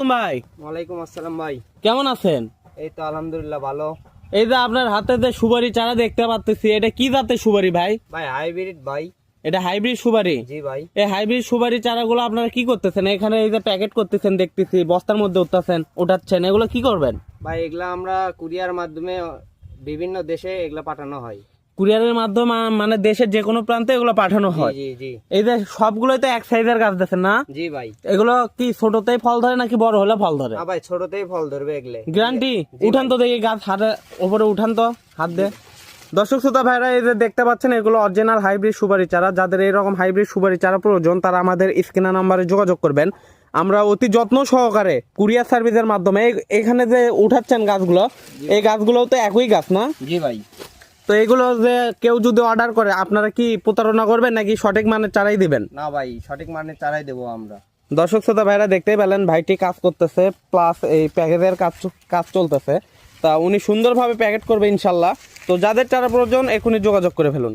ভাই। ওয়ালাইকুম আসসালাম ভাই। কেমন আছেন? এই তো আলহামদুলিল্লাহ ভালো। এই যে আপনার হাতে যে সুপারি চারা দেখতে পাচ্ছি এটা কি জাতের সুপারি ভাই? ভাই হাইব্রিড ভাই। এটা হাইব্রিড সুপারি? জি ভাই। এই হাইব্রিড সুপারি চারাগুলো আপনারা কি করতেছেন? এখানে এই যে প্যাকেট করতেছেন দেখতেছি বস্তার মধ্যে উঠতেছেন উঠাচ্ছেন এগুলো কি করবেন? ভাই এগুলা আমরা কুরিয়ার মাধ্যমে বিভিন্ন দেশে এগুলা পাঠানো হয়। কুরিয়ারের মাধ্যমে মানে দেশের যে কোনো প্রান্তে এগুলো পাঠানো হয়। এই যে সবগুলোই তো এক সাইজের গাছ দেখেন না? জি ভাই। এগুলো কি ছোটতেই ফল ধরে নাকি বড় হলে ফল ধরে? ভাই ছোটতেই ফল ধরবে এগুলো। গ্যারান্টি উঠান তো দেখি গাছ হাতে ওপরে উঠান তো হাত দে। দর্শক শ্রোতা ভাইরা এই যে দেখতে পাচ্ছেন এগুলো অরিজিনাল হাইব্রিড সুপারি চারা। যাদের এরকম হাইব্রিড সুপারি চারা প্রয়োজন তারা আমাদের স্ক্রিনার নাম্বারে যোগাযোগ করবেন। আমরা অতি যত্ন সহকারে কুরিয়ার সার্ভিসের মাধ্যমে এখানে যে উঠাচ্ছেন গাছগুলো এই গাছগুলোও তো একই গাছ না? জি ভাই। তো এগুলো যে কেউ যদি অর্ডার করে আপনারা কি প্রতারণা করবেন নাকি সঠিক মানের চারাই দিবেন? না ভাই সঠিক মানের চারাই দেবো আমরা। দর্শক শ্রোতা ভাইরা দেখতেই পেলেন ভাইটি কাজ করতেছে প্লাস এই প্যাকেজের কাজ কাজ চলতেছে। তা উনি সুন্দরভাবে প্যাকেট করবে ইনশাল্লাহ। তো যাদের চারা প্রয়োজন এখনই যোগাযোগ করে ফেলুন।